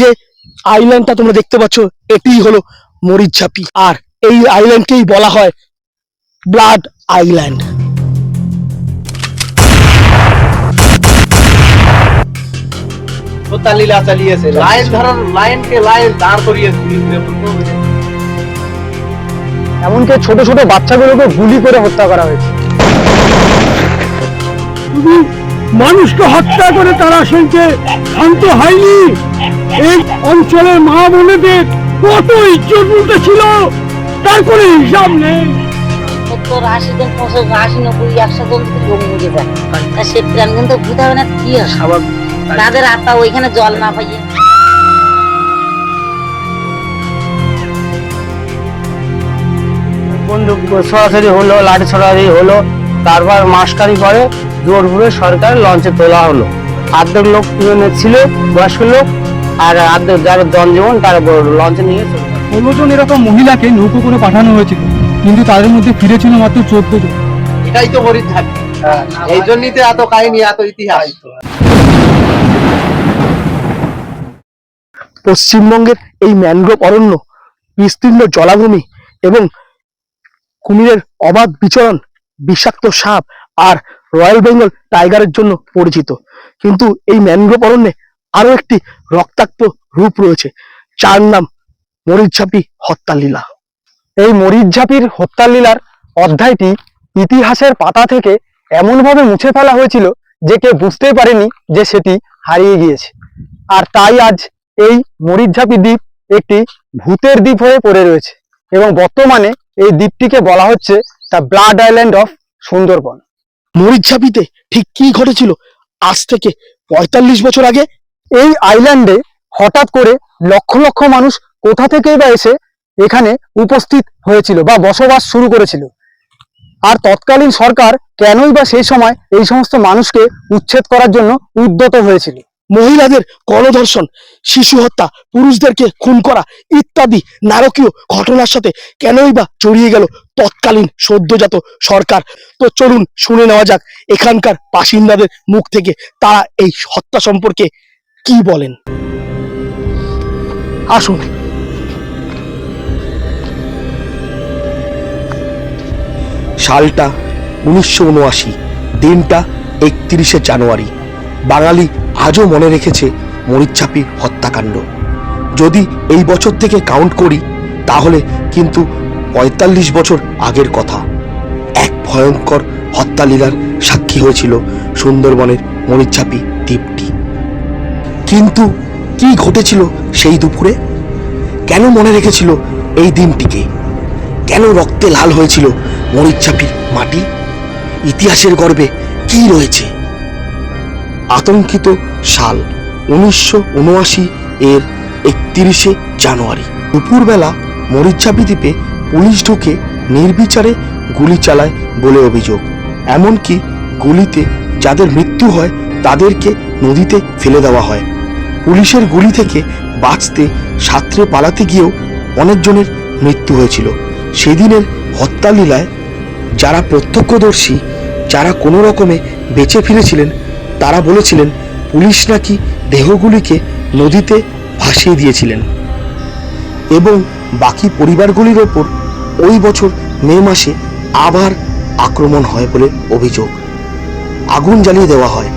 যে আইল্যান্ডটা তোমরা দেখতে পাচ্ছ এটিই হলো মরিচঝাপি। আর এই আইল্যান্ডকেই বলা হয় ব্লাড আইল্যান্ড চালিয়েছে। লাইন ধরার লাইনকে লাইন দাঁড় করিয়েছে এমনকি ছোট ছোট বাচ্চাগুলোকে গুলি করে হত্যা করা হয়েছে। মানুষকে হত্যা করে তারা সেনকে শান্ত হয়নি। এই অঞ্চলের মা বোনেদের কত ইজ্জত ছিল তারপরে হিসাব নেই। সত্তর আশি জন পঁচাশি আশি নব্বই একশো জন লোক মরে যায়। তা সে প্রাণ কিন্তু বুঝতে হবে না কি তাদের আত্মা ওইখানে জল না পাইয়ে। বন্দুক সরাসরি হলো লাঠি ছড়াছড়ি হলো। তারপর মাসকারি পরে জোরপুরে সরকার লঞ্চে তোলা হলো। অর্ধেক লোক ছিল বয়স্ক লোক আর অর্ধেক যারা জনজীবন তারা লঞ্চে নিয়ে চলে ষোলো জন এরকম মহিলাকে নৌকো করে পাঠানো হয়েছিল কিন্তু তাদের মধ্যে ফিরেছিল মাত্র চোদ্দ জন। এটাই তো মরিচঝাপি এই জন্যই তো এত কাহিনী এত ইতিহাস। পশ্চিমবঙ্গের এই ম্যানগ্রোভ অরণ্য বিস্তীর্ণ জলাভূমি এবং কুমিরের অবাধ বিচরণ বিষাক্ত সাপ আর রয়্যাল বেঙ্গল টাইগারের জন্য পরিচিত। কিন্তু এই ম্যানগ্রোভ অরণ্যে আরও একটি রক্তাক্ত রূপ রয়েছে, যার নাম মরিচঝাপি হত্যালীলা। এই মরিচঝাপির হত্যালীলার অধ্যায়টি ইতিহাসের পাতা থেকে এমনভাবে মুছে ফেলা হয়েছিল যে কেউ বুঝতেই পারেনি যে সেটি হারিয়ে গিয়েছে। আর তাই আজ এই মরিচঝাপি দ্বীপ একটি ভূতের দ্বীপ হয়ে পড়ে রয়েছে এবং বর্তমানে এই দ্বীপটিকে বলা হচ্ছে the blood island of Sundarban. মরিচঝাপিতে ঠিক কি ঘটেছিল? আজ থেকে পঁয়তাল্লিশ বছর আগে এই আইল্যান্ডে হঠাৎ করে লক্ষ লক্ষ মানুষ কোথা থেকেই বা এসে এখানে উপস্থিত হয়েছিল বা বসবাস শুরু করেছিল। আর তৎকালীন সরকার কেনই বা সেই সময় এই সমস্ত মানুষকে উচ্ছেদ করার জন্য উদ্যত হয়েছিল? মহিলাদের গণধর্ষণ, শিশু হত্যা, পুরুষদেরকে খুন করা ইত্যাদি নারকীয় ঘটনার সাথে কেনই বা জড়িয়ে গেল তৎকালীন সদ্যজাত সরকার? তো চলুন শুনে নেওয়া যাক এখানকার বাসিন্দাদের মুখ থেকে তারা এই হত্যা সম্পর্কে কি বলেন। আসুন। সালটা উনিশশো উনআশি, দিনটা একত্রিশে জানুয়ারি। বাঙালি আজও মনে রেখেছে মরিচ্ছাপি হত্যাকাণ্ড। যদি এই বছর থেকে কাউন্ট করি, তাহলে কিন্তু পঁয়তাল্লিশ বছর আগের কথা। এক ভয়ঙ্কর হত্যালীলার সাক্ষী হয়েছিল সুন্দরবনের মরিচ্ছাপি দ্বীপটি। কিন্তু কি ঘটেছিল সেই দুপুরে? কেন মনে রেখেছিল এই দিনটিকে? কেন রক্তে লাল হয়েছিল মরিচ্ছাপির মাটি? ইতিহাসের গর্বে কি রয়েছে? আতঙ্কিত সাল উনিশশো উনআশি এর একত্রিশে জানুয়ারি। দুপুরবেলা মরিচ্ছাপি দ্বীপে পুলিশ ঢুকে নির্বিচারে গুলি চালায় বলে অভিযোগ। এমনকি গুলিতে যাদের মৃত্যু হয়, তাদেরকে নদীতে ফেলে দেওয়া হয়। পুলিশের গুলি থেকে বাঁচতে সাঁতরে পালাতে গিয়েও অনেকজনের মৃত্যু হয়েছিল। সেদিনের হত্যালীলায় যারা প্রত্যক্ষদর্শী, যারা কোনো রকমে বেঁচে ফিরেছিলেন তারা বলেছিলেন, পুলিশ নাকি দেহগুলিকে নদীতে ভাসিয়ে দিয়েছিলেন এবং বাকি পরিবারগুলির ওপর ওই বছর মে মাসে আবার আক্রমণ হয় বলে অভিযোগ। আগুন জ্বালিয়ে দেওয়া হয়।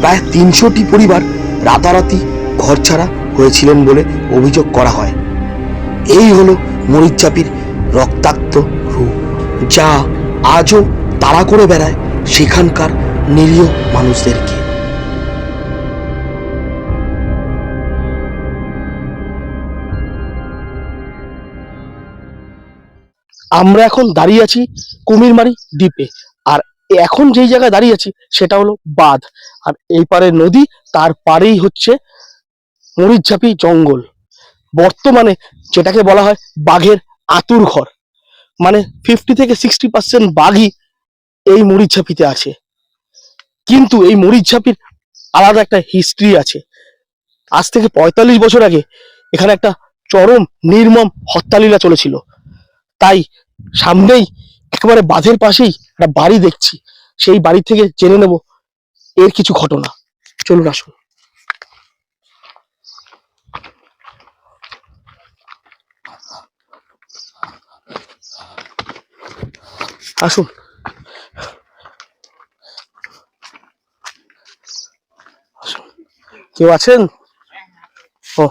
প্রায় তিনশোটি পরিবার রাতারাতি ঘর ছাড়া হয়েছিলেন বলে অভিযোগ করা হয়। এই হলো মরিচচাপির রক্তাক্ত রূপ, যা আজও তাড়া করে বেড়ায় সেখানকার নিরীহ মানুষদেরকে। আমরা এখন দাঁড়িয়ে আছি কুমিরমারি দ্বীপে। আর এখন যেই জায়গায় দাঁড়িয়ে আছি, সেটা হলো বাঁধ। আর এই পারে নদী, তার পারেই হচ্ছে মরিচঝাপি জঙ্গল। বর্তমানে যেটাকে বলা হয় বাঘের আতুর ঘর। মানে ফিফটি থেকে সিক্সটি পার্সেন্ট বাঘই এই মরিচঝাপিতে আছে। কিন্তু এই মরিচঝাপির আলাদা একটা হিস্ট্রি আছে। আজ থেকে পঁয়তাল্লিশ বছর আগে এখানে একটা চরম, নির্মম হত্যালীলা চলেছিল। তাই সামনেই একেবারে বাঁধের পাশেই একটা বাড়ি দেখছি। সেই বাড়ি থেকে জেনে নেব এর কিছু ঘটনা। চলুন, আসুন। আসুন। কেউ আছেন? ও।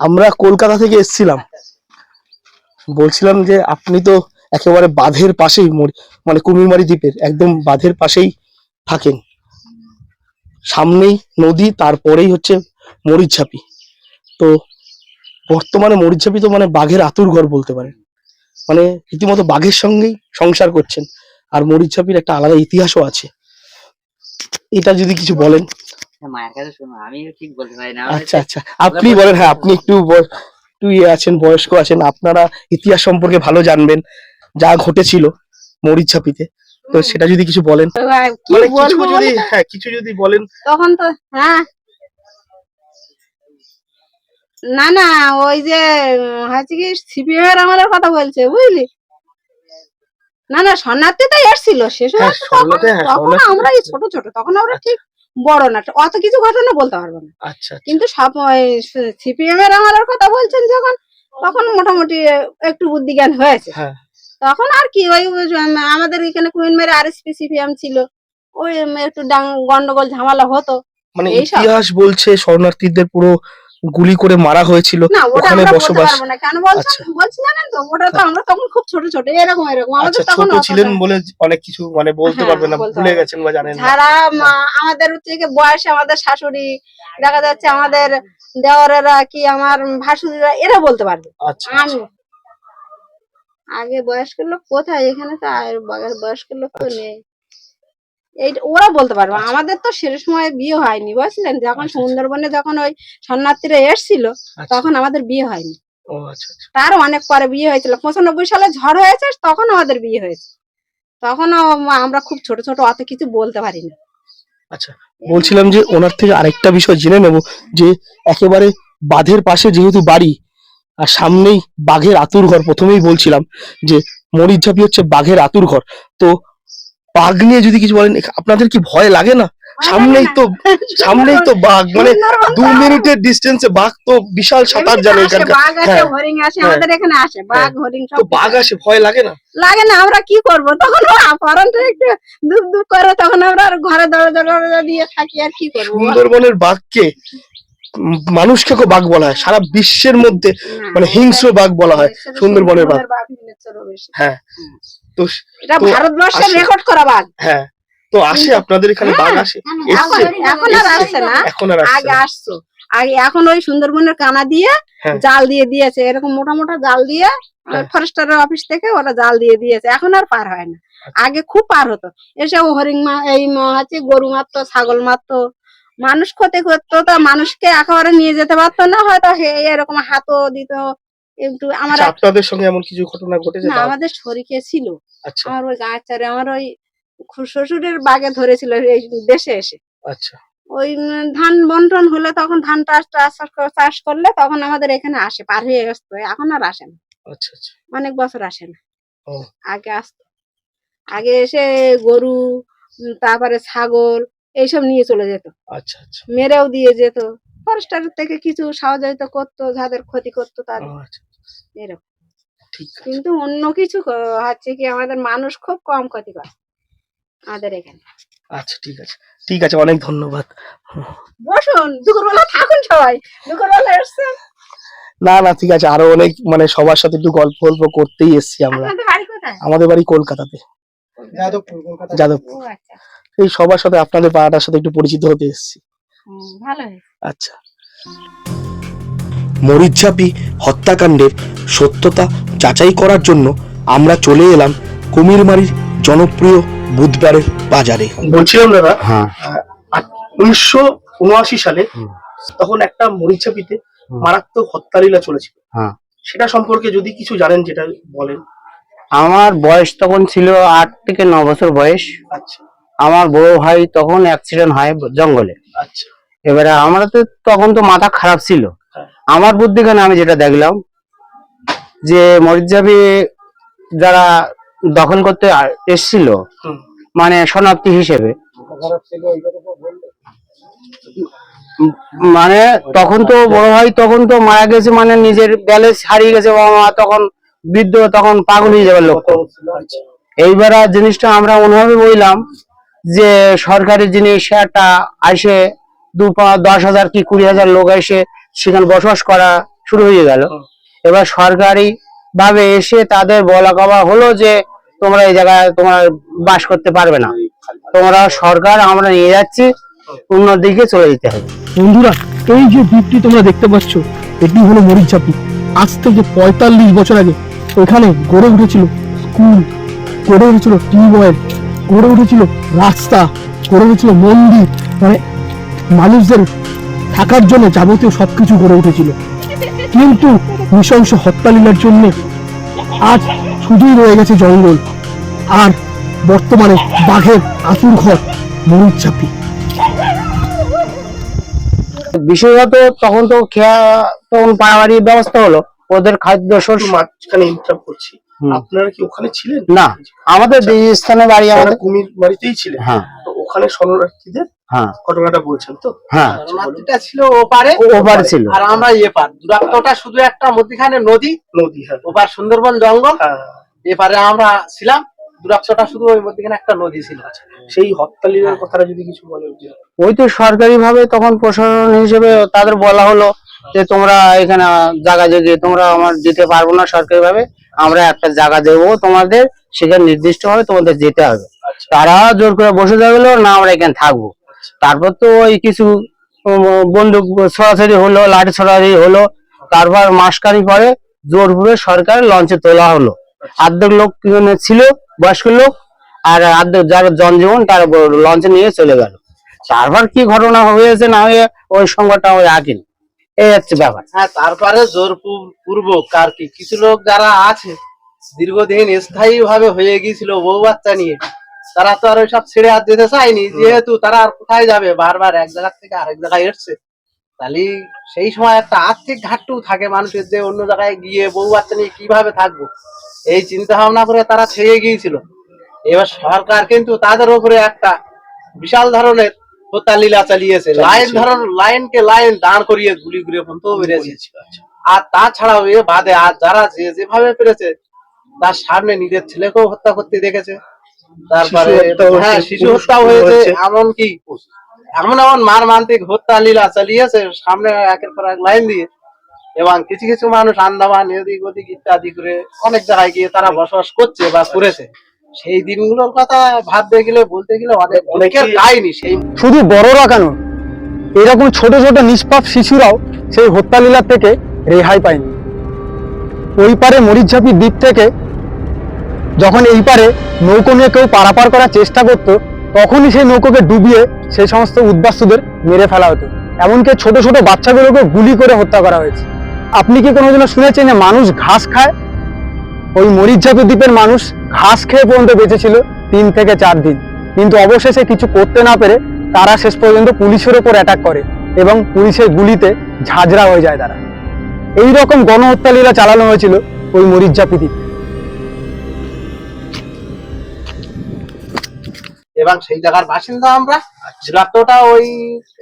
আমরা কলকাতা থেকে এসছিলাম। বলছিলাম যে আপনি তো একেবারে বাঁধের পাশেই মানে কুমিরমারি দ্বীপের একদম বাঁধের পাশেই থাকেন। সামনেই নদী তারপরেই হচ্ছে মরিচঝাপি। তো বর্তমানে মরিচঝাপি তো মানে বাঘের আতুর ঘর বলতে পারেন। মানে রীতিমতো বাঘের সঙ্গেই সংসার করছেন। আর মরিচঝাপির একটা আলাদা ইতিহাসও আছে। এটা যদি কিছু বলেন। মায়ের কাছে শোনো আমি ঠিক বলতে পারি না। আচ্ছা আচ্ছা। আপনি বলেন হ্যাঁ আপনি একটু একটু ইয়ে আছেন বয়স্ক আছেন আপনারা ইতিহাস সম্পর্কে ভালো জানবেন যা ঘটেছিল মরিচঝাপিতে তো সেটা যদি কিছু বলেন। মানে কিছু যদি হ্যাঁ কিছু যদি বলেন। তখন তো হ্যাঁ। না না ওই যে হচ্ছে কি সিপিএম এর আমাদের কথা বলছে বুঝলি? না না শরণার্থী তো এসছিল সে সময় হ্যাঁ, হ্যাঁ, আমরা ছোট ছোট তখন আমরা ঠিক বড় না অত কিছু ঘটনা বলতে পারব না। আচ্ছা কিন্তু সব সিপিএম এর আমার কথা বলছেন যখন তখন মোটামুটি একটু বুদ্ধি জ্ঞান হয়েছে। হ্যাঁ। তখন আর কি ওই আমাদের এখানে কুইন মেরে আর এসপি সিপিএম ছিল। ওই একটু ডাং- গন্ডগোল ঝামেলা হতো। মানে। ইতিহাস বলছে শরণার্থীদের পুরো গুলি করে মারা হয়েছিল ওখানে বসবাস। আচ্ছা। ছোট আচ্ছা ছিলেন বলে অনেক কিছু মানে বলতে হ্যাঁ, পারবেন না ভুলে গেছেন বা জানেন যারা আমাদের থেকে বয়সে আমাদের শাশুড়ি দেখা যাচ্ছে আমাদের দেওয়ারেরা কি আমার ভাসুরিরা এরা বলতে পারবে। আচ্ছা আমি। আগে বয়স্ক লোক কোথায়? এখানে তো আর বয়স্ক লোক তো আচ্ছা। নেই। ওরা বলতে পারবে। আমাদের তো সে সময় বিয়ে হয়নি বুঝলেন? যখন আচ্ছা, আচ্ছা। সুন্দরবনে যখন ওই শরণার্থীরা এসছিল আচ্ছা। তখন আমাদের বিয়ে হয়নি। আচ্ছা আচ্ছা। তার অনেক পরে বিয়ে হয়েছিল। পঁচানব্বই সালে ঝড় হয়েছে তখন আমাদের বিয়ে হয়েছে। তখনও আমরা খুব ছোট ছোট অত কিছু বলতে পারি না আচ্ছা বলছিলাম যে ওনার থেকে আরেকটা বিষয় জেনে নেব যে একেবারে বাঁধের পাশে যেহেতু বাড়ি আর সামনেই বাঘের আতুর ঘর প্রথমেই বলছিলাম যে মরিচঝাপি হচ্ছে বাঘের আতুর ঘর। তো বাঘ নিয়ে যদি কিছু বলেন আপনাদের কি ভয় লাগে না? সামনেই তো সামনেই তো বাঘ মানে দু মিনিটের ডিস্টেন্সে বাঘ তো বিশাল সাঁতার জানে তো বাঘ আসে। ভয় লাগে না? লাগে না আমরা কি করব? তখন পরনটা একটু দুঃখ দুঃখ করে তখন আমরা আর ঘরে দরজা দরজা দিয়ে থাকি আর কি করব? সুন্দরবনের বাঘকে মানুষকে বাঘ বলা হয় সারা বিশ্বের মধ্যে মানে হিংস্র বাঘ বলা হয় সুন্দরবনের বাঘ। হ্যাঁ। তো এটা ভারতবর্ষের রেকর্ড করা বাঘ। হ্যাঁ তো আসে আপনাদের এখানে বাঘ আসে? এখন আর। আসছে না। এখন আর আগে। আসছো। আগে এখন ওই সুন্দরবনের কানা দিয়ে হ্যাঁ। জাল দিয়ে দিয়েছে। এরকম মোটা মোটা জাল দিয়ে হ্যাঁ। ফরেস্টারের অফিস থেকে ওরা জাল দিয়ে দিয়েছে। এখন আর পার হয় না। আচ্ছা। আগে খুব পার হতো। এসে হরিণ মা এই মা- হচ্ছে গরু মারতো ছাগল মারতো। মানুষ ক্ষতি করতো তো মানুষকে একেবারে নিয়ে যেতে পারতো না। হয়তো হে- এরকম হাতও দিত। একটু আমার আচ্ছা, আপনাদের সঙ্গে এমন কিছু ঘটনা ঘটেছে? না আমাদের শরীরে ছিল। আচ্ছা। আমার ওই গাছ চারে আমার ওই শ্বশুরের বাগে ধরেছিল এই দেশে এসে। আচ্ছা। ওই ধান বন্টন হলে তখন ধান চাষ চাষ করলে তখন আমাদের এখানে আসে পার হয়ে আসতো। এখন আর আসে না। আচ্ছা আচ্ছা। অনেক বছর আসে না। আগে আসতো। আগে এসে গরু তারপরে ছাগল এইসব নিয়ে চলে যেত। আচ্ছা আচ্ছা। মেরেও দিয়ে যেত। ফরেস্টার থেকে কিছু সহযোগিতা করতো যাদের ক্ষতি করতো তাদের। আচ্ছা। এরকম। কিন্তু অন্য কিছু হচ্ছে কি আমাদের মানুষ খুব কম ক্ষতি করে আমাদের এখানে। আচ্ছা ঠিক আছে। ঠিক আছে অনেক ধন্যবাদ। বসুন দুপুরবেলা থাকুন সবাই। দুপুরবেলা এসছে না না ঠিক আছে আরও অনেক মানে সবার সাথে একটু গল্প গল্প করতেই এসছি আমরা। আপনাদের বাড়ি কোথায়? আমাদের বাড়ি কলকাতাতে। যাদবপুর যাদবপুর। আচ্ছা। এই সবার সাথে আপনাদের পাড়াটার সাথে একটু পরিচিত হতে এসছি। ভালো আচ্ছা। মরিচঝাপি হত্যাকাণ্ডের সত্যতা যাচাই করার জন্য আমরা চলে এলাম কুমিরমারির জনপ্রিয় বুধবারের বাজারে। বলছিলাম দাদা হ্যাঁ। উনিশশো উনআশি সালে তখন একটা মরিচঝাপিতে মারাত্মক হত্যালীলা চলেছিল। হ্যাঁ। সেটা সম্পর্কে যদি কিছু জানেন যেটা বলেন। আমার বয়স তখন ছিল আট থেকে ন বছর বয়স। আচ্ছা। আমার বড় ভাই তখন অ্যাক্সিডেন্ট হয় জঙ্গলে। আচ্ছা। এবারে আমরা তো তখন তো মাথা খারাপ ছিল। আমার বুদ্ধিখানে আমি যেটা দেখলাম যে মরিজাবি যারা দখল করতে এসছিল মানে শরণার্থী হিসেবে। মানে তখন তো বড় ভাই তখন তো মারা গেছে মানে নিজের ব্যালেন্স হারিয়ে গেছে বাবা মা তখন বৃদ্ধ তখন পাগল হয়ে যাবে লোক এইবার জিনিসটা আমরা অনুভবে বললাম যে সরকারি জিনিস একটা আসে দু পা- দশ হাজার কি কুড়ি হাজার লোক এসে সেখানে বসবাস করা শুরু হয়ে গেল। এবার সরকারি ভাবে এসে তাদের বলা কবা হলো যে তোমরা এই জায়গায় তোমরা বাস করতে পারবে না। তোমরা সরকার আমরা নিয়ে যাচ্ছি অন্য দিকে চলে যেতে হবে। বন্ধুরা এই যে দ্বীপটি তোমরা দেখতে পাচ্ছ এটি হলো মরিচাপি আজ থেকে পঁয়তাল্লিশ বছর আগে এখানে গড়ে উঠেছিল স্কুল গড়ে উঠেছিল টিউবওয়েল গড়ে উঠেছিল রাস্তা গড়ে উঠেছিল মন্দির। মানে মানুষদের থাকার জন্য যাবতীয় সবকিছু গড়ে উঠেছিল। কিন্তু নৃশংস হত্যালীলার জন্য আজ শুধুই রয়ে গেছে জঙ্গল আর বর্তমানে বাঘের আসুর ঘর মরিচাপি বিশেষত তখন তো খেয়া তখন পাড়াবাড়ির ব্যবস্থা হলো ওদের খাদ্য শস্য মাঝখানে ইন্টারাপ্ট করছি। আপনারা কি ওখানে ছিলেন? না আমাদের যে স্থানে বাড়ি আমাদের কুমির বাড়িতেই ছিলেন। হ্যাঁ। তো ওখানে শরণার্থীদের হ্যাঁ। ঘটনাটা বলছেন তো? হ্যাঁ। শরণার্থীটা ছিল ওপারে। ওপার ছিল। আর আমরা এপার দূরত্বটা শুধু একটা মধ্যখানে নদী। নদী হ্যাঁ। ওপার সুন্দরবন জঙ্গল। হ্যাঁ। এপারে আমরা ছিলাম। দূরত্বটা শুধু ওই মধ্যখানে একটা নদী ছিল। সেই হত্যালীলার কথাটা যদি কিছু বলেন যে ওই তো সরকারি ভাবে তখন প্রশাসন হিসেবে তাদের বলা হলো যে তোমরা এখানে জায়গা যদি তোমরা আমার দিতে পারব না সরকারি ভাবে আমরা একটা জায়গা দেবো তোমাদের। সেখানে নির্দিষ্ট ভাবে তোমাদের যেতে হবে। তারা জোর করে বসে যাবেলো না আমরা এখানে থাকব। তারপর তো ওই কিছু বন্দুক ছড়াছড়ি হলো লাঠি ছড়াছড়ি হলো তারপর মাসকারি পরে জোরপূর্বে সরকার লঞ্চে তোলা হলো। অর্ধেক লোক মানে ছিল? বয়স্ক লোক আর অর্ধেক যারা জনজীবন তারা লঞ্চে নিয়ে চলে গেল। তারপর কি ঘটনা হয়েছে না হয়ে ওই সংবাদটা ওই আকিন এই হচ্ছে ব্যাপার। হ্যাঁ তারপরে জোর পূ- পূর্বক আর কি কিছু লোক যারা আছে দীর্ঘদিন স্থায়ী ভাবে হয়ে গিয়েছিল বউ বাচ্চা নিয়ে তারা তো আর ওইসব ছেড়ে আর যেতে চায়নি যেহেতু তারা আর কোথায় যাবে? বারবার এক জায়গা থেকে আরেক জায়গায় এসছে। তাহলে সেই সময় একটা আর্থিক ঘাটটু থাকে মানুষের যে অন্য জায়গায় গিয়ে বউ বাচ্চা নিয়ে কীভাবে থাকব? এই চিন্তা ভাবনা করে তারা ছেড়ে গিয়েছিল। এবার সরকার কিন্তু তাদের উপরে একটা বিশাল ধরনের হত্যা লীলা চালিয়েছে। লাইন ধরন লাইনকে লাইন দাঁড় করিয়ে গুলি ঘুরিয়ে পর্যন্ত বেড়েছে আর তাছাড়াও এ বাদে আর যারা যে যেভাবে পেরেছে তার সামনে নিজের ছেলেকেও হত্যা করতে দেখেছে। তারপরে হ্যাঁ শিশু হত্যা হয়েছে। এমন কি? এমন এমন মারমান্তিক হত্যা লীলা চালিয়েছে সামনে একের পর এক লাইন দিয়ে। এবং কিছু কিছু মানুষ আন্দামান এদিক ওদিক ইত্যাদি করে অনেক জায়গায় গিয়ে তারা বসবাস করছে বা করেছে। সেই দিনগুলোর কথা ভাবতে গেলে বলতে গেলে অনেক অনেকের কাহিনী সেই শুধু বড়রা কেন? এরকম ছোট ছোট নিষ্পাপ শিশুরাও সেই হত্যালীলা থেকে রেহাই পায়নি। ওই পারে মরিচঝাপি দ্বীপ থেকে যখন এই পারে নৌকো নিয়ে কেউ পারাপার করার চেষ্টা করত, তখনই সেই নৌকোকে ডুবিয়ে সেই সমস্ত উদ্বাস্তুদের মেরে ফেলা হতো। এমনকি ছোট ছোট বাচ্চাগুলোকে গুলি করে হত্যা করা হয়েছে। আপনি কি কোনোদিনও শুনেছেন যে মানুষ ঘাস খায়? ওই মরিচঝাপি দ্বীপের মানুষ ঘাস খেয়ে পর্যন্ত বেঁচেছিল তিন থেকে চার দিন। কিন্তু অবশেষে কিছু করতে না পেরে তারা শেষ পর্যন্ত পুলিশের ওপর অ্যাটাক করে এবং পুলিশের গুলিতে ঝাঁঝরা হয়ে যায় তারা। এই রকম গণহত্যা লীলা চালানো হয়েছিল ওই মরিচঝাপি দ্বীপ। এবং সেই জায়গার বাসিন্দা আমরা। রাত্রটা ওই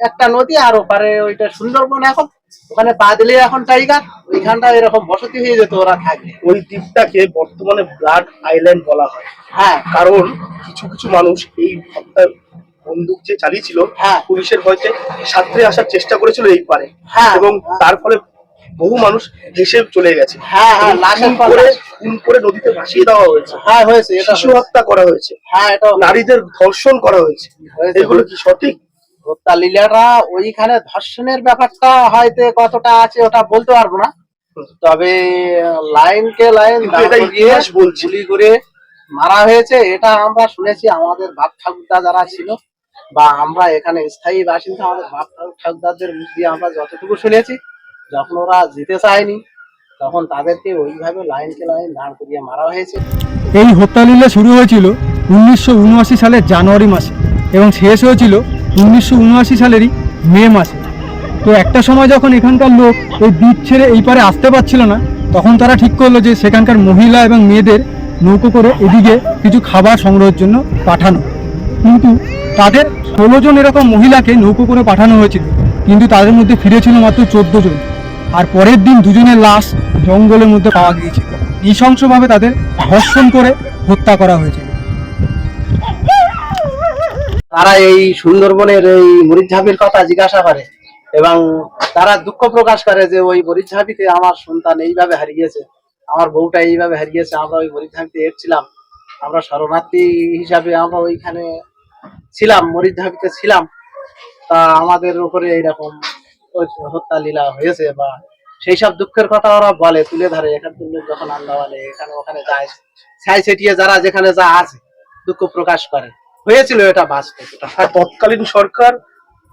একটা নদী আর ওপারে ওইটা সুন্দরবন এখন। ওখানে পা দিলে এখন টাইগার ওইখানটা এরকম বসতি হয়ে যেত ওরা থাকে। ওই দ্বীপটাকে বর্তমানে ব্লাড আইল্যান্ড বলা হয়। হ্যাঁ। কারণ কিছু কিছু মানুষ এই বন্দুক যে চালিয়েছিল হ্যাঁ। পুলিশের ভয়তে সাঁতরে আসার চেষ্টা করেছিল এই পারে। হ্যাঁ। এবং তার ফলে বহু মানুষ দেশে চলে গেছে। হ্যাঁ, হ্যাঁ, লাশের করে খুন করে নদীতে ভাসিয়ে দেওয়া হয়েছে। হ্যাঁ হয়েছে এটা শিশু হত্যা করা হয়েছে। হ্যাঁ এটা নারীদের ধর্ষণ করা হয়েছে। এগুলো কি সঠিক? হত্যা লীলাটা ওইখানে ধর্ষণের ব্যাপারটা হয়তো কতটা আছে ওটা বলতে পারব না। তবে লাইনকে লাইন এটা করিয়ে ইতিহাস বলছে। করে মারা হয়েছে এটা আমরা শুনেছি আমাদের বাপ ঠাকুরদা যারা ছিল বা আমরা এখানে স্থায়ী বাসিন্দা আমাদের বাপ ঠাকুর- ঠাকুরদাদের মুখ দিয়ে আমরা যতটুকু শুনেছি। যখন ওরা যেতে চায়নি, তখন তাদেরকে ওইভাবে লাইনকে লাইন দাঁড় করিয়ে মারা হয়েছে। এই হত্যালীলা শুরু হয়েছিল উনিশশো উনআশি সালের জানুয়ারি মাসে এবং শেষ হয়েছিল উনিশশো উনআশি সালেরই মে মাসে। তো একটা সময় যখন এখানকার লোক ওই দ্বীপ ছেড়ে এই পারে আসতে পারছিল না, তখন তারা ঠিক করল যে সেখানকার মহিলা এবং মেয়েদের নৌকো করে এদিকে কিছু খাবার সংগ্রহের জন্য পাঠানো। কিন্তু তাদের ষোলো জন এরকম মহিলাকে নৌকো করে পাঠানো হয়েছিল, কিন্তু তাদের মধ্যে ফিরেছিল মাত্র চোদ্দ জন। আর পরের দিন দুজনের লাশ জঙ্গলের মধ্যে পাওয়া গিয়েছিল। নৃশংসভাবে তাদের ধর্ষণ করে হত্যা করা হয়েছে। তারা এই সুন্দরবনের এই মরিচঝাপির কথা জিজ্ঞাসা করে এবং তারা দুঃখ প্রকাশ করে যে ওই মরিচঝাপিতে আমার সন্তান এইভাবে হারিয়েছে, আমার বউটা এইভাবে হারিয়েছে, আমরা ওই মরিচঝাপিতে এসেছিলাম আমরা শরণার্থী হিসাবে আমরা ওইখানে ছিলাম মরিচঝাপিতে ছিলাম। তা আমাদের উপরে এইরকম হত্যা লীলা হয়েছে বা সেই সব দুঃখের কথা ওরা বলে তুলে ধরে। এখান থেকে যখন আন্দামানে এখানে ওখানে যায় ছাই ছেটিয়ে যারা যেখানে যা আছে দুঃখ প্রকাশ করে। হয়েছিল এটা বাস্তব। তৎকালীন সরকার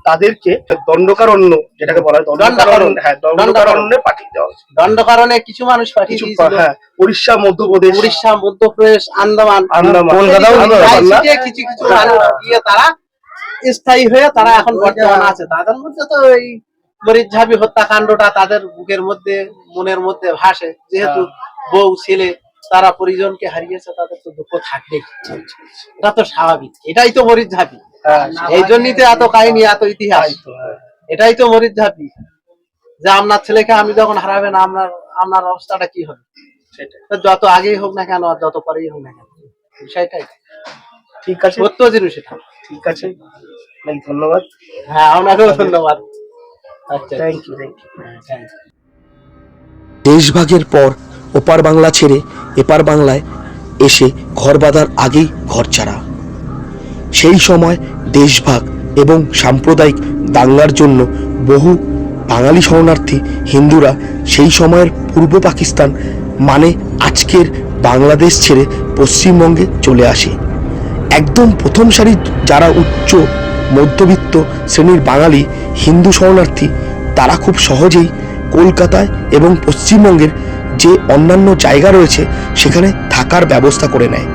তাদেরকে দণ্ডকারণ্য যেটাকে বলা হয় দণ্ডকারণ্য দণ্ডকারণ্য। হ্যাঁ দণ্ডকারণ্যে পাঠিয়ে দেওয়া হয়েছে দণ্ড কারণে কিছু মানুষ পাঠিয়ে দিয়েছিল। হ্যাঁ উড়িষ্যা মধ্যপ্রদেশ। উড়িষ্যা মধ্যপ্রদেশ আন্দামান। আন্দামান। না? কিছু কিছু মানুষ গিয়ে তারা স্থায়ী হয়ে তারা এখন বর্তমান আছে। তাদের মধ্যে তো এই মরিচঝাপি হত্যাকাণ্ডটা তাদের বুকের মধ্যে মনের মধ্যে ভাসে। যেহেতু বউ ছেলে তারা পরিজনকে হারিয়েছে তাদের তো দুঃখ থাকবে এটা তো স্বাভাবিক। এটাই তো মরিচঝাপি হ্যাঁ, এই জন্যই তো এত কাহিনী এত ইতিহাস। হ্যাঁ। এটাই তো মরিচঝাপি যে আপনার ছেলেকে আমি যখন হারাবেন আপনার আপনার অবস্থাটা কি হবে? যত আগেই হোক না কেন আর যত পরেই হোক না কেন বিষয়টাই ঠিক আছে। সত্য জিনিস এটা। ঠিক আছে। ধন্যবাদ। হ্যাঁ আপনাকেও ধন্যবাদ। আচ্ছা thank you thank you thank you. দেশভাগের পর ওপার বাংলা ছেড়ে এপার বাংলায় এসে ঘর বাঁধার আগেই ঘর ছাড়া। সেই সময় দেশভাগ এবং সাম্প্রদায়িক দাঙ্গার জন্য বহু বাঙালি শরণার্থী হিন্দুরা সেই সময়ের পূর্ব পাকিস্তান মানে আজকের বাংলাদেশ ছেড়ে পশ্চিমবঙ্গে চলে আসে। একদম প্রথম সারির যারা উচ্চ মধ্যবিত্ত শ্রেণির বাঙালি হিন্দু শরণার্থী, তারা খুব সহজেই কলকাতায় এবং পশ্চিমবঙ্গের যে অন্যান্য জায়গা রয়েছে, সেখানে থাকার ব্যবস্থা করে নেয়।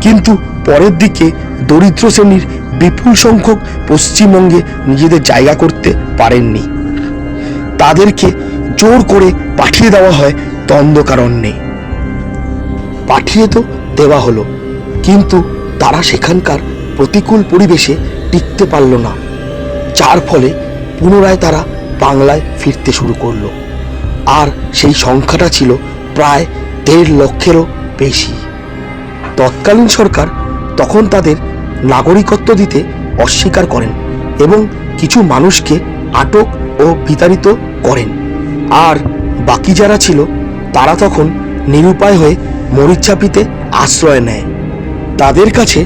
কিন্তু পরের দিকে দরিদ্র শ্রেণির বিপুল সংখ্যক পশ্চিমবঙ্গে নিজেদের জায়গা করতে পারেননি। তাদেরকে জোর করে পাঠিয়ে দেওয়া হয় দ্বন্দ্বকারণ্যে। পাঠিয়ে তো দেওয়া হলো, কিন্তু তারা সেখানকার প্রতিকূল পরিবেশে টিকতে পারল না। যার ফলে পুনরায় তারা বাংলায় ফিরতে শুরু করল। আর সেই সংখ্যাটা ছিল প্রায় দেড় লক্ষেরও বেশি। তৎকালীন সরকার তখন তাদের নাগরিকত্ব দিতে অস্বীকার করেন এবং কিছু মানুষকে আটক ও বিতাড়িত করেন। আর বাকি যারা ছিল, তারা তখন নিরুপায় হয়ে মরিচাপিতে আশ্রয় নেয়। তাদের কাছে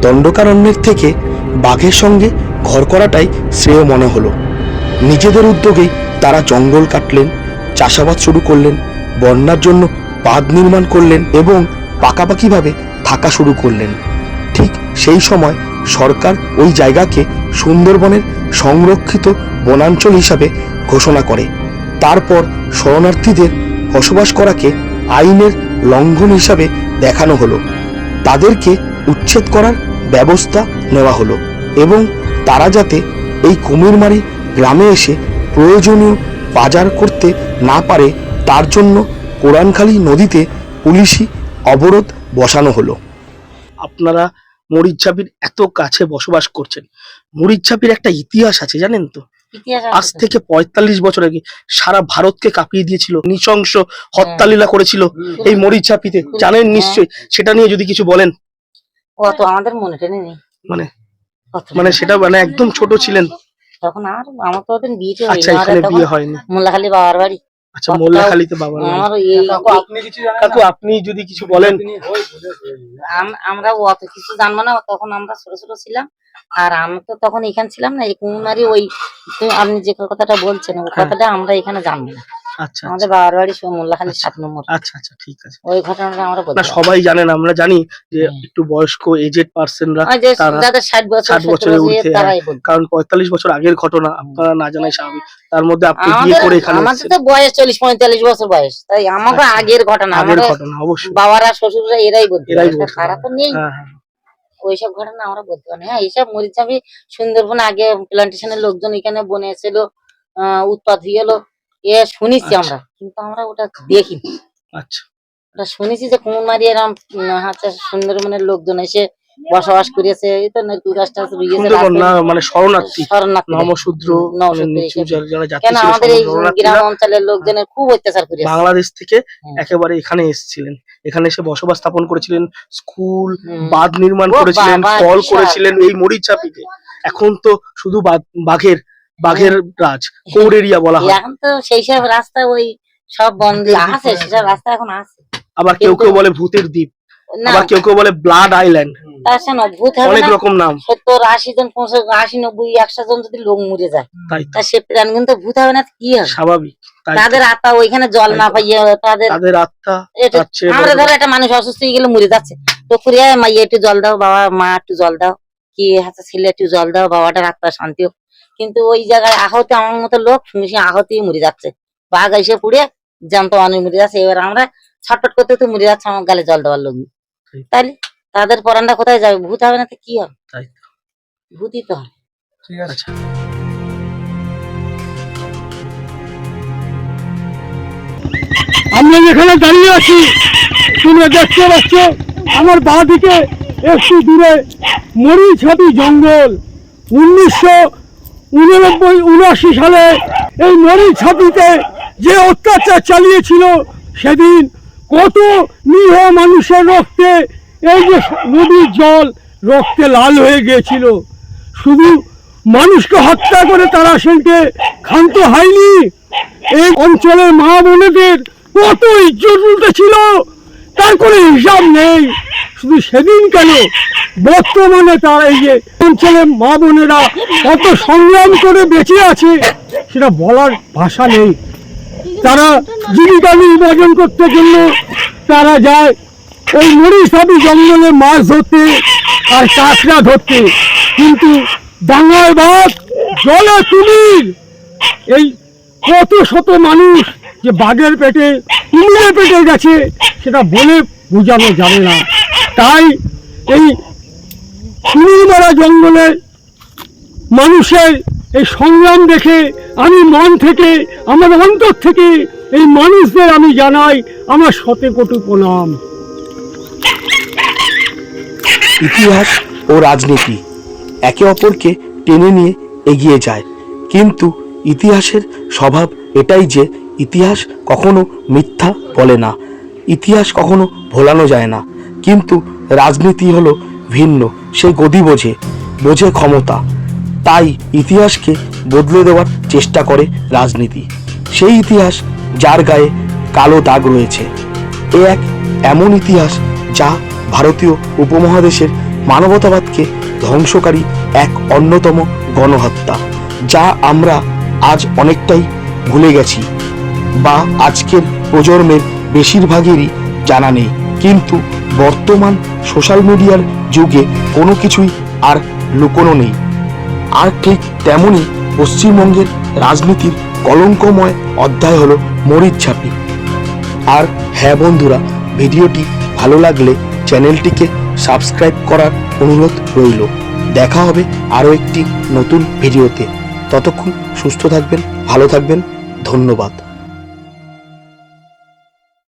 দণ্ডকারণ্যের থেকে বাঘের সঙ্গে ঘর করাটাই শ্রেয় মনে হলো। নিজেদের উদ্যোগেই তারা জঙ্গল কাটলেন, চাষাবাদ শুরু করলেন, বন্যার জন্য বাঁধ নির্মাণ করলেন এবং পাকাপাকিভাবে থাকা শুরু করলেন। ঠিক সেই সময় সরকার ওই জায়গাকে সুন্দরবনের সংরক্ষিত বনাঞ্চল হিসাবে ঘোষণা করে। তারপর শরণার্থীদের বসবাস করাকে আইনের লঙ্ঘন হিসাবে দেখানো হলো। তাদেরকে উচ্ছেদ করার ব্যবস্থা নেওয়া হলো এবং তারা যাতে এই কুমিরমারি গ্রামে এসে প্রয়োজনীয় বাজার করতে না পারে তার জন্য কোরআনখালী নদীতে পুলিশি অবরোধ বসানো হলো। আপনারা মরিচঝাপির এত কাছে বসবাস করছেন। মরিচঝাপির একটা ইতিহাস আছে জানেন তো? আজ থেকে পঁয়তাল্লিশ বছর আগে সারা ভারতকে কাঁপিয়ে দিয়েছিল নৃশংস হত্যালীলা করেছিল এই মরিচঝাপিতে। জানেন নিশ্চয়ই? সেটা নিয়ে যদি কিছু বলেন। অত আমাদের মনে টেনে নেই। মানে মানে সেটা মানে একদম ছোট ছিলেন। তখন আর আমার তো ওদের বিয়ে টিয়ে আচ্ছা হয়নি। এখানে বিয়ে হয়নি। মোল্লাখালী বাবার বাড়ি। আচ্ছা মোল্লাখালীতে বাবা আমার এই কাকু আপনি যদি কিছু বলেন। আম- আমরা অত কিছু জানব না তখন আমরা ছোট ছোট ছিলাম। আর আমি তো তখন এখানে ছিলাম না এই কুমারি ওই আপনি যে কথাটা বলছেন ওই হ্যাঁ। কথাটা আমরা এখানে জানব না। আচ্ছা আমাদের বাবার বাড়ি মোল্লাখালী সাত নম্বর। আচ্ছা আচ্ছা ঠিক আছে। ওই ঘটনাটা আমরা না সবাই জানেন আমরা জানি যে একটু বয়স্ক এজেড পার্সনরা যাদের ষাট বছর 60 সত্তর বছরের ঊর্ধ্বে, কারণ পঁয়তাল্লিশ বছর আগের ঘটনা আপনারা না জানাই স্বাভাবিক। তার মধ্যে আপনি বিয়ে করে এখানে আমাদের তো বয়স চল্লিশ পঁয়তাল্লিশ বছর বয়স। তাই আমাকে আচ্ছা। আগের ঘটনা আগের ঘটনা অবশ্যই। বাবারা শ্বশুররা এরাই বলতে এরাই তারা তো নেই। হ্যাঁ হ্যাঁ। ওইসব ঘটনা আমরা বলতে পারি হ্যাঁ এইসব মরিচাপি সুন্দরবন আগে প্লান্টেশনের লোকজন এখানে বনে এসেছিল উৎপাত হয়ে গেলো। এ শুনেছি আচ্ছা। আমরা কিন্তু আমরা ওটা দেখিনি। আচ্ছা। ওটা শুনেছি যে কুমুরমারি এরম হচ্ছে সুন্দরবনের লোকজন এসে বসবাস করেছে এই তো নদী গাছটা না মানে শরণার্থী শরণার্থী। নমশূদ্র কেন আমাদের এই গ্রাম অঞ্চলের লোকজনের খুব অত্যাচার করেছে বাংলাদেশ থেকে একেবারে এখানে এসেছিলেন। এখানে এসে বসবাস স্থাপন করেছিলেন স্কুল বাঁধ নির্মাণ করেছিলেন কল করেছিলেন এই মরিচাপিতে এখন তো শুধু বাঘ- বাঘের বাঘের রাজ কোর এরিয়া বলা হয়। এখন তো সেই সব রাস্তা ওই সব বন্ধ আছে সেসব রাস্তা এখন আছে। আবার কেউ কেউ বলে ভূতের দ্বীপ না আবার কেউ কেউ বলে ব্লাড আইল্যান্ড। তার সঙ্গে ভূত হবে অনেক রকম নাম। সত্তর আশি জন পৌঁছে আশি নব্বই একশো জন যদি লোক মরে যায় তাই তা। সে প্রাণ কিন্তু ভূত হবে না কি হবে? স্বাভাবিক তাদের আত্মা ওইখানে জল না পাইয়ে তাদের তাদের আত্মা আমরা ধরো একটা মানুষ অসুস্থ হয়ে গেলে মরে যাচ্ছে। তো করে মাইয়া একটু জল দাও বাবা মা একটু জল দাও। কি হাতে ছেলে একটু জল দাও বাবাটার আত্মা শান্তি হোক। কিন্তু ওই জায়গায় আহত আমার মতো লোক সঙ্গে সঙ্গে আহতই মরে যাচ্ছে। বাঘ এসে পুড়ে জ্যান্ত অনেক মরে যাচ্ছে। এবার আমরা ছটফট করতে তো মরে যাচ্ছে আমার গালে জল দেওয়ার লোক। ঠিক। তাইলে তাদের পরানটা কোথায় যাবে? ভূত হবে না তো কি হবে? তাই তো। ভূতই তো হবে। আচ্ছা। আমরা যেখানে দাঁড়িয়ে আছি তোমরা দেখতে পাচ্ছ আমার বাঁ দিকে একটু দূরে মরিছাপি জঙ্গল। উনিশশো উননব্বই, উনআশি সালে এই মরিছাপিতে যে অত্যাচার চালিয়েছিল, সেদিন কত নিরীহ মানুষের রক্তে এই যে নদীর জল রক্তে লাল হয়ে গিয়েছিল। শুধু মানুষকে হত্যা করে তারা সেদিকে ক্ষান্ত হয়নি। এই অঞ্চলের মা বোনেদের কত ইজ্জত উঠেছিল। তার কোনো হিসাব নেই। শুধু সেদিন কেন বর্তমানে তার এই যে অঞ্চলের মা বোনেরা কত সংগ্রাম করে বেঁচে আছে সেটা বলার ভাষা নেই। তারা জীবিকা নির্বাচন করতে জন্য তারা যায় ওই মরিসাবি জঙ্গলে মাছ ধরতে আর কাঁকড়া ধরতে। কিন্তু ডাঙায় বাঘ, জলে কুমির, এই কত শত মানুষ যে বাঘের পেটে, কুমিরের পেটে গেছে, সেটা বলে বোঝানো যাবে না। তাই এই কুমিরমারা জঙ্গলে মানুষের এই সংগ্রাম দেখে আমি মন থেকে, আমার অন্তর থেকে এই মানুষদের আমি জানাই, আমার শতে কোটি প্রণাম। ইতিহাস ও রাজনীতি একে অপরকে টেনে নিয়ে এগিয়ে যায়। কিন্তু ইতিহাসের স্বভাব এটাই যে ইতিহাস কখনো মিথ্যা বলে না। ইতিহাস কখনো ভোলানো যায় না। কিন্তু রাজনীতি হলো ভিন্ন, সে গদি বোঝে বোঝে ক্ষমতা। তাই ইতিহাসকে বদলে দেওয়ার চেষ্টা করে রাজনীতি। সেই ইতিহাস যার গায়ে কালো দাগ রয়েছে। এ এক এমন ইতিহাস যা ভারতীয় উপমহাদেশের মানবতাবাদকে ধ্বংসকারী এক অন্যতম গণহত্যা, যা আমরা আজ অনেকটাই ভুলে গেছি। বা আজকের প্রজন্মের বেশিরভাগেরই জানা নেই। কিন্তু বর্তমান সোশ্যাল মিডিয়ার যুগে কোনো কিছুই আর লুকোনো নেই। আর ঠিক তেমনই পশ্চিমবঙ্গের রাজনীতির কলঙ্কময় অধ্যায় হলো মরিচঝাপি আর হ্যাঁ বন্ধুরা, ভিডিওটি ভালো লাগলে চ্যানেলটিকে সাবস্ক্রাইব করার অনুরোধ রইল। দেখা হবে আরও একটি নতুন ভিডিওতে। ততক্ষণ সুস্থ থাকবেন, ভালো থাকবেন, ধন্যবাদ।